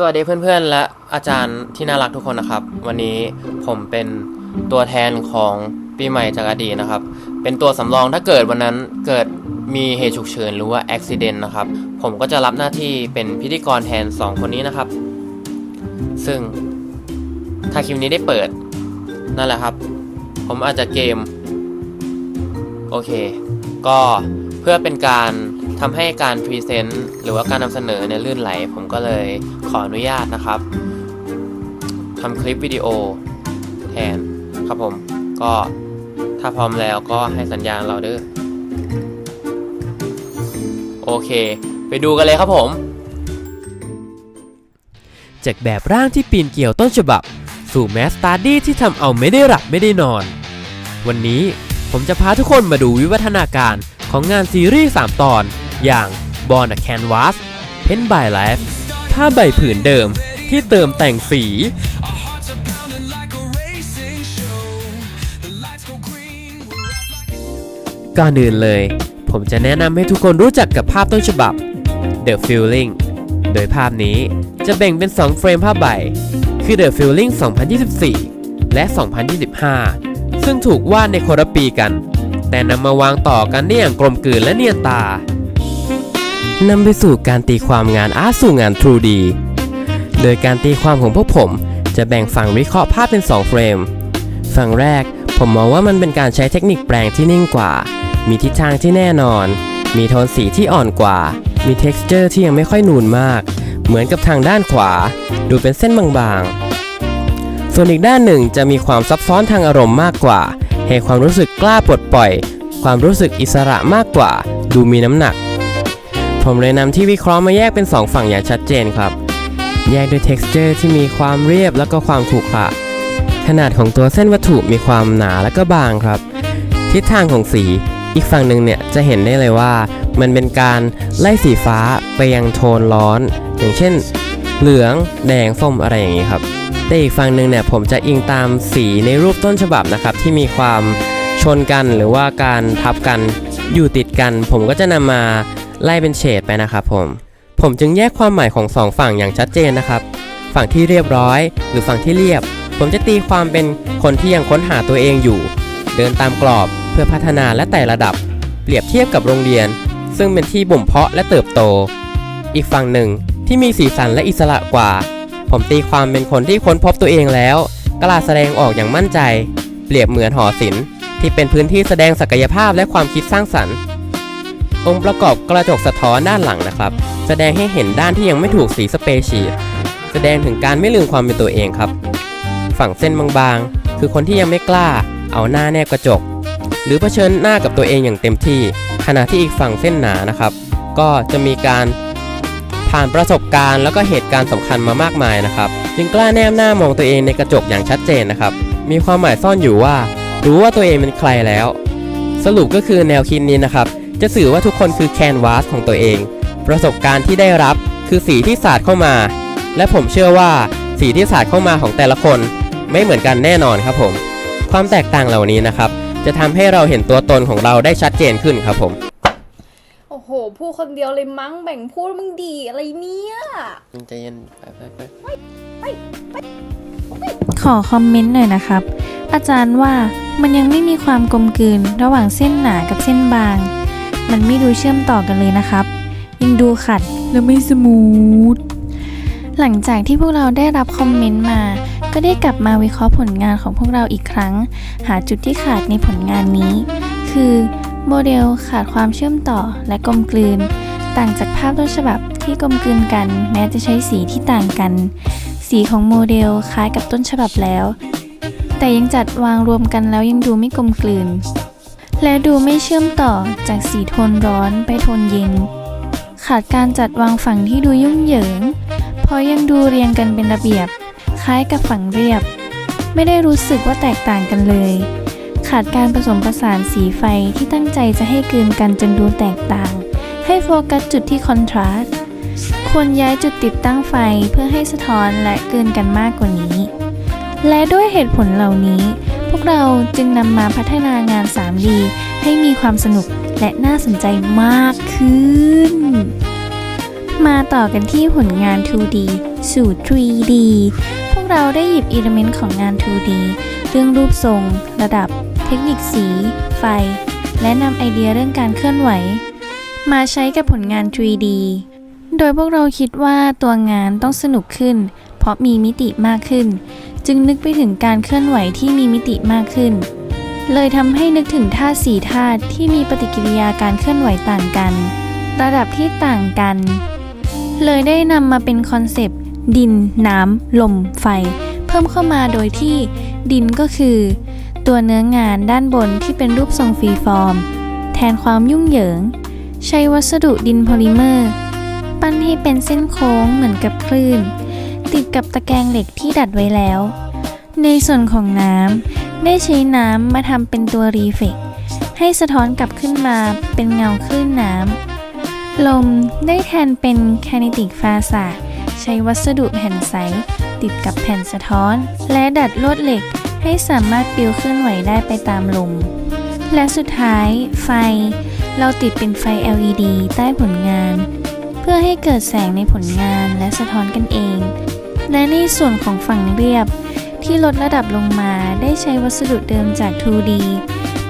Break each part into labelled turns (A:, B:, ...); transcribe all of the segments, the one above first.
A: สวัสดีเพื่อนๆ และอาจารย์ที่น่ารักทุกคนนะครับ วันนี้ผมเป็นตัวแทนของปีใหม่จากอดีตนะครับ เป็นตัวสำรองถ้าเกิดวันนั้นเกิดมีเหตุฉุกเฉินหรือว่าอุบิเหตุนะครับ ผมก็จะรับหน้าที่เป็นพิธีกรแทน 2 คนนี้นะครับ ซึ่งถ้าคลิปนี้ได้เปิดนั่นแหละครับ ผมอาจจะเกม โอเค ก็เพื่อเป็นการ ทำให้การพรีเซนต์หรือว่าการนำเสนอเนี่ยลื่นไหล ผมก็เลยขออนุญาตนะครับทำคลิปวิดีโอแทนครับผม ก็ถ้าพร้อมแล้วก็ให้สัญญาณเราเด้อโอเค ไปดูกันเลยครับผม
B: จากแบบร่างที่ปีนเกี่ยวต้นฉบับ สู่แมสตาร์ดี้ที่ทำเอาไม่ได้หลับไม่ได้นอน วันนี้ผมจะพาทุกคนมาดูวิวัฒนาการของงานซีรีส์ 3 ตอน อย่าง Born a Canvas Pen by Life ผ้าใบผืนเดิมที่เติมแต่งสี ก่อนอื่นเลย ผมจะแนะนำให้ทุกคนรู้จักกับภาพต้นฉบับ The Feeling โดยภาพนี้จะแบ่งเป็น 2 เฟรมภาพใบ คือ The Feeling 2024 และ 2025 ซึ่งถูกวาดในคนละปีกัน แต่นำมาวางต่อกันได้อย่างกลมกลืนและเนียนตา นำไปสู่การตีความงานอาร์ตสู่งาน 2D โดยการตีความของพวกผมจะแบ่งฝั่งวิเคราะห์ภาพเป็น 2 เฟรม ฝั่งแรกผมมองว่ามันเป็นการใช้เทคนิคแปลงที่นิ่งกว่า มีทิศทางที่แน่นอน มีโทนสีที่อ่อนกว่า มี t e x t อร์ที่ยังไม่ค่อยนูนมาก เหมือนกับทางด้านขวา ดูเป็นเส้นบางๆ ส่วนอีกด้านหนึ่งจะมีความซับซ้อนทางอารมณ์มากกว่า ให้ความรู้สึกกล้าปลดปล่อย ความรู้สึกอิสระมากกว่า ดูมีน้ำหนัก ผมเลยนำที่วิเคราะห์มาแยกเป็น 2 ฝั่งอย่างชัดเจนครับ แยกด้วย t e x t อร์ที่มีความเรียบแล้วก็ความขรุขระขนาดของตัวเส้นวัตถุมีความหนาและก็บางครับ ทิศทางของสีอีกฝั่งหนึ่งเนี่ยจะเห็นได้เลยว่า มันเป็นการไล่สีฟ้าไปยังโทนร้อน อย่างเช่น เหลือง แดงส้มอะไรอย่างนี้ครับ แต่อีกฝั่งหนึ่งเนี่ยผมจะอิงตามสีในรูปต้นฉบับนะครับ ที่มีความชนกันหรือว่าการทับกันอยู่ติดกัน ผมก็จะนำมา ไล่เป็นเฉดไปนะครับผม ผมจึงแยกความหมายของสองฝั่งอย่างชัดเจนนะครับ ฝั่งที่เรียบร้อย หรือฝั่งที่เรียบ ผมจะตีความเป็นคนที่ยังค้นหาตัวเองอยู่ เดินตามกรอบเพื่อพัฒนาและไต่ระดับ เปรียบเทียบกับโรงเรียน ซึ่งเป็นที่บ่มเพาะและเติบโต อีกฝั่งหนึ่งที่มีสีสันและอิสระกว่า ผมตีความเป็นคนที่ค้นพบตัวเองแล้วกล้าแสดงออกอย่างมั่นใจ เปรียบเหมือนหอศิลป์ที่เป็นพื้นที่แสดงศักยภาพและความคิดสร้างสรรค์ องค์ประกอบกระจกสะท้อนด้านหลังนะครับ แสดงให้เห็นด้านที่ยังไม่ถูกสีสเปรย์ชีทแสดงถึงการไม่ลืมความเป็นตัวเองครับ ฝั่งเส้นบางๆ คือคนที่ยังไม่กล้า เอาหน้าแนบกระจก หรือเผชิญหน้ากับตัวเองอย่างเต็มที่ ขณะที่อีกฝั่งเส้นหนานะครับ ก็จะมีการผ่านประสบการณ์แล้วก็เหตุการณ์สำคัญมามากมายนะครับ จึงกล้าแนบหน้ามองตัวเองในกระจกอย่างชัดเจนนะครับ มีความหมายซ่อนอยู่ว่า รู้ว่าตัวเองเป็นใครแล้ว สรุปก็คือแนวคิดนี้นะครับ จะสื่อว่าทุกคนคือแคนวาสของตัวเอง ประสบการณ์ที่ได้รับคือสีที่สาดเข้ามา และผมเชื่อว่าสีที่สาดเข้ามาของแต่ละคน ไม่เหมือนกันแน่นอนครับผม ความแตกต่างเหล่านี้นะครับ จะทำให้เราเห็นตัวตนของเราได้ชัดเจนขึ้นครับผม
C: โอ้โหพูดคนเดียวเลยมั้งแบ่งพูดมึงดีอะไรเนี่ย
A: ใจเย็นไปไปไป
D: ขอคอมเมนต์หน่อยนะครับ อาจารย์ว่ามันยังไม่มีความกลมกลืนระหว่างเส้นหนากับเส้นบาง มันไม่ดูเชื่อมต่อกันเลยนะครับ ยังดูขัดและไม่สมูท หลังจากที่พวกเราได้รับคอมเมนต์มา ก็ได้กลับมาวิเคราะห์ผลงานของพวกเราอีกครั้ง หาจุดที่ขาดในผลงานนี้ คือโมเดลขาดความเชื่อมต่อและกลมกลืน ต่างจากภาพต้นฉบับที่กลมกลืนกัน แม้จะใช้สีที่ต่างกัน สีของโมเดลคล้ายกับต้นฉบับแล้ว แต่ยังจัดวางรวมกันแล้วยังดูไม่กลมกลืน และดูไม่เชื่อมต่อจากสีโทนร้อนไปโทนเย็น ขาดการจัดวางฝั่งที่ดูยุ่งเหยิง เพราะยังดูเรียงกันเป็นระเบียบ คล้ายกับฝั่งเรียบ ไม่ได้รู้สึกว่าแตกต่างกันเลย ขาดการผสมผสานสีไฟที่ตั้งใจจะให้กลืนกันจนดูแตกต่าง ให้โฟกัสจุดที่คอนทราสต์ควรย้ายจุดติดตั้งไฟเพื่อให้สะท้อนและเกินกันมากกว่านี้ และด้วยเหตุผลเหล่านี้ วกเราจึงนำมาพัฒนางาน 3D ให้มีความสนุกและน่าสนใจมากขึ้น มาต่อกันที่ผลงาน 2D สู่ 3D พวกเราได้หยิบอิเลเมนต์ของงาน 2D เรื่องรูปทรง ระดับ เทคนิคสี ไฟ และนำไอเดียเรื่องการเคลื่อนไหว มาใช้กับผลงาน 3D โดยพวกเราคิดว่าตัวงานต้องสนุกขึ้น ราะมีมิติมากขึ้น จึงนึกไปถึงการเคลื่อนไหวที่มีมิติมากขึ้น เลยทำให้นึกถึงธาตุสี่ธาตุที่มีปฏิกิริยาการเคลื่อนไหวต่างกัน ระดับที่ต่างกัน เลยได้นำมาเป็นคอนเซปต์ดิน น้ำ ลม ไฟ เพิ่มเข้ามาโดยที่ดินก็คือ ตัวเนื้องานด้านบนที่เป็นรูปทรงฟรีฟอร์ม แทนความยุ่งเหยิง ใช้วัสดุดินโพลิเมอร์ ปั้นให้เป็นเส้นโค้งเหมือนกับคลื่น ติดกับตะแกรงเหล็กที่ดัดไว้แล้ว ในส่วนของน้ำได้ใช้น้ำมาทำเป็นตัวรีเฟกให้สะท้อนกลับขึ้นมาเป็นเงาคลื่นน้ำ ลมได้แทนเป็นแคนิติกฟาซาใช้วัสดุแผ่นใส ติดกับแผ่นสะท้อน และดัดลวดเหล็กให้สามารถปลิวเคลื่อนไหวได้ไปตามลม และสุดท้ายไฟ เราติดเป็นไฟ LED ใต้ผลงาน พื่อให้เกิดแสงในผลงานและสะท้อนกันเอง และในส่วนของฝั่งเรียบ ที่ลดระดับลงมาได้ใช้วัสดุเดิมจาก 2D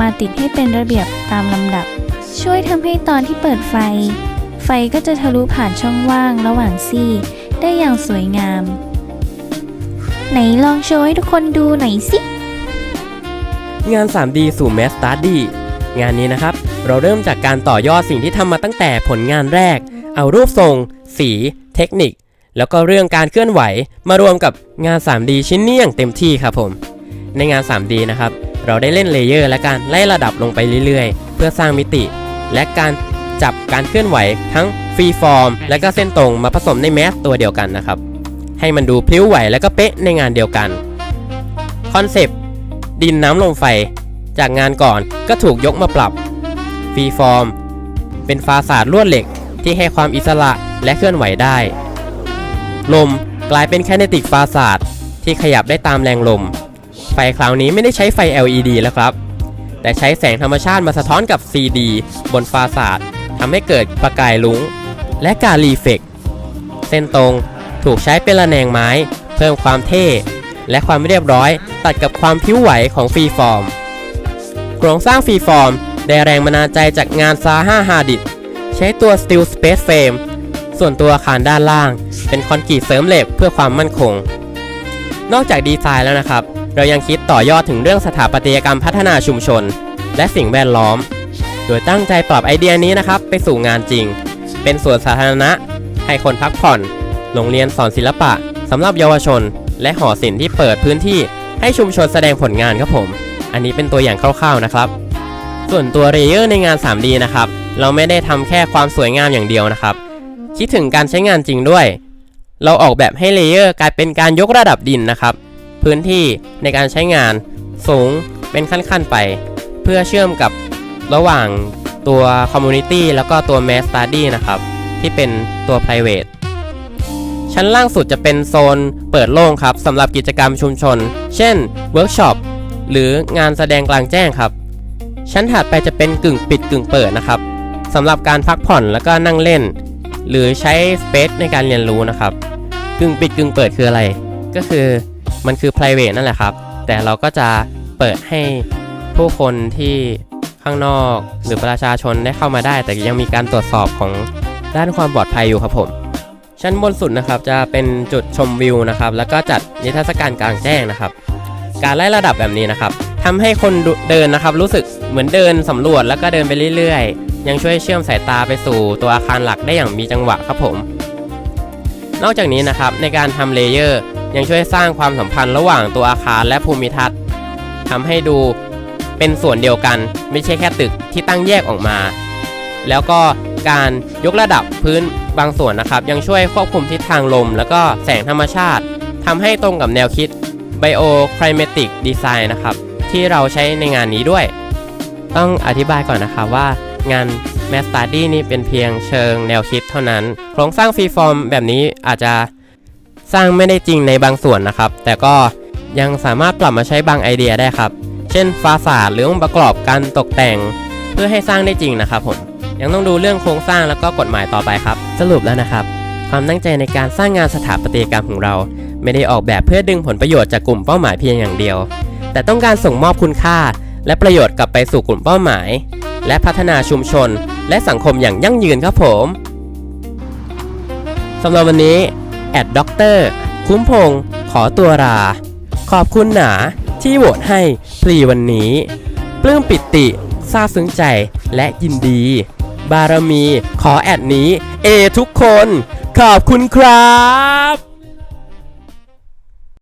D: มาติดให้เป็นระเบียบตามลำดับ ช่วยทำให้ตอนที่เปิดไฟ ไฟก็จะทะลุผ่านช่องว่างระหว่างซี่ ได้อย่างสวยงาม ไหนลองโชว์ให้ทุกคนดูหน่อยสิ
B: งาน 3D สู่ Mass Study งานนี้นะครับ เราเริ่มจากการต่อยอดสิ่งที่ทำมาตั้งแต่ผลงานแรก เอารูปทรง สี เทคนิค แล้วก็เรื่องการเคลื่อนไหวมารวมกับงาน 3D ชิ้นนี้อย่างเต็มที่ครับผม ในงาน 3D นะครับ เราได้เล่นเลเยอร์และการไล่ระดับลงไปเรื่อยๆ เพื่อสร้างมิติ และการจับการเคลื่อนไหวทั้งฟรีฟอร์มและก็เส้นตรงมาผสมในแมสตัวเดียวกันนะครับ ให้มันดูพลิ้วไหวและก็เป๊ะในงานเดียวกันคอนเซปต์ดินน้ำลมไฟจากงานก่อนก็ถูกยกมาปรับฟรีฟอร์มเป็นฟาสาดลวดเหล็ก ที่ให้ความอิสระและเคลื่อนไหวได้ ลมกลายเป็นแคเนติกฟาสาดที่ขยับได้ตามแรงลม ไฟคราวนี้ไม่ได้ใช้ไฟ LED แล้วครับ แต่ใช้แสงธรรมชาติมาสะท้อนกับ CD บนฟาสาดทำให้เกิดประกายลุ้ง และการรีเฟกเส้นตรงถูกใช้เป็นระแนงไม้ เพิ่มความเท่ และความเรียบร้อย ตัดกับความพิ้วไหวของฟรีฟอร์ม โครงสร้างฟรีฟอร์มได้แรงบันดาลใจจากงานซาห้าฮาดิด ช้ตัว Steel Space Frame ส่วนตัวอาคารด้านล่าง เป็นคอนกรีตเสริมเหล็กเพื่อความมั่นคง นอกจากดีไซน์แล้วนะครับ เรายังคิดต่อยอดถึงเรื่องสถาปัตยกรรมพัฒนาชุมชน และสิ่งแวดล้อม โดยตั้งใจปรับไอเดียนี้นะครับ ไปสู่งานจริง เป็นสวนสาธารณะ ให้คนพักผ่อน โรงเรียนสอนศิลปะสำหรับเยาวชน และหอศิลป์ที่เปิดพื้นที่ให้ชุมชนแสดงผลงานครับผม อันนี้เป็นตัวอย่างคร่าวๆนะครับ ส่วนตัวเรเยอร์ในงาน 3D นะครับ เราไม่ได้ทำแค่ความสวยงามอย่างเดียวนะครับ คิดถึงการใช้งานจริงด้วย เราออกแบบให้เลเยอร์กลายเป็นการยกระดับดินนะครับ พื้นที่ในการใช้งานสูงเป็นขั้นๆไป เพื่อเชื่อมกับระหว่างตัว Community แล้วก็ตัว Mass Study นะครับ ที่เป็นตัว Private ชั้นล่างสุดจะเป็นโซนเปิดโล่งครับสำหรับกิจกรรมชุมชน เช่นเวิร์กช็อปหรืองานแสดงกลางแจ้งครับ ชั้นถัดไปจะเป็นกึ่งปิดกึ่งเปิดนะครับ สำหรับการพักผ่อนแล้วก็นั่งเล่น หรือใช้สเปซในการเรียนรู้นะครับกึ่งปิดกึ่งเปิดคืออะไร ก็คือมันคือ private นั่นแหละครับ แต่เราก็จะเปิดให้ผู้คนที่ข้างนอกหรือประชาชนได้เข้ามาได้ แต่ยังมีการตรวจสอบของด้านความปลอดภัยอยู่ครับผม ชั้นบนสุดนะครับจะเป็นจุดชมวิวนะครับ แล้วก็จัดนิทรรศการกลางแจ้งนะครับ การไล่ระดับแบบนี้นะครับทำให้คนเดินนะครับ รู้สึกเหมือนเดินสำรวจแล้วก็เดินไปเรื่อย ยังช่วยเชื่อมสายตาไปสู่ตัวอาคารหลักได้อย่างมีจังหวะครับผม นอกจากนี้นะครับในการทำเลเยอร์ยังช่วยสร้างความสัมพันธ์ระหว่างตัวอาคารและภูมิทัศน์ทำให้ดูเป็นส่วนเดียวกัน ไม่ใช่แค่ตึกที่ตั้งแยกออกมา แล้วก็การยกระดับพื้นบางส่วนนะครับ ยังช่วยควบคุมทิศทางลม แล้วก็แสงธรรมชาติทำให้ตรงกับแนวคิด Bioclimatic Design นะครับ ที่เราใช้ในงานนี้ด้วย ต้องอธิบายก่อนนะครับว่า งาน Mass Study นี่เป็นเพียงเชิงแนวคิดเท่านั้น โครงสร้างฟรีฟอร์มแบบนี้อาจจะสร้างไม่ได้จริงในบางส่วนนะครับ แต่ก็ยังสามารถปรับมาใช้บางไอเดียได้ครับ เช่นฟาสาดหรือองค์ประกอบการตกแต่ง เพื่อให้สร้างได้จริงนะครับผมยังต้องดูเรื่องโครงสร้างแล้วก็กฎหมายต่อไปครับ สรุปแล้วนะครับ ความตั้งใจในการสร้างงานสถาปัตยกรรมของเรา ไม่ได้ออกแบบเพื่อดึงผลประโยชน์จากกลุ่มเป้าหมายเพียงอย่างเดียว แต่ต้องการส่งมอบคุณค่า และประโยชน์กลับไปสู่กลุ่มเป้าหมาย และพัฒนาชุมชน และสังคมอย่างยั่งยืนครับผมสำหรับวันนี้แอดด็อกเตอร์คุ้มพงศ์ขอตัวลาขอบคุณหนาที่โหวตให้พรีวันนี้ ปลื้มปิติซาบซึ้งใจและยินดี บารมีขอแอดนี้ เอทุกคน ขอบคุณครับ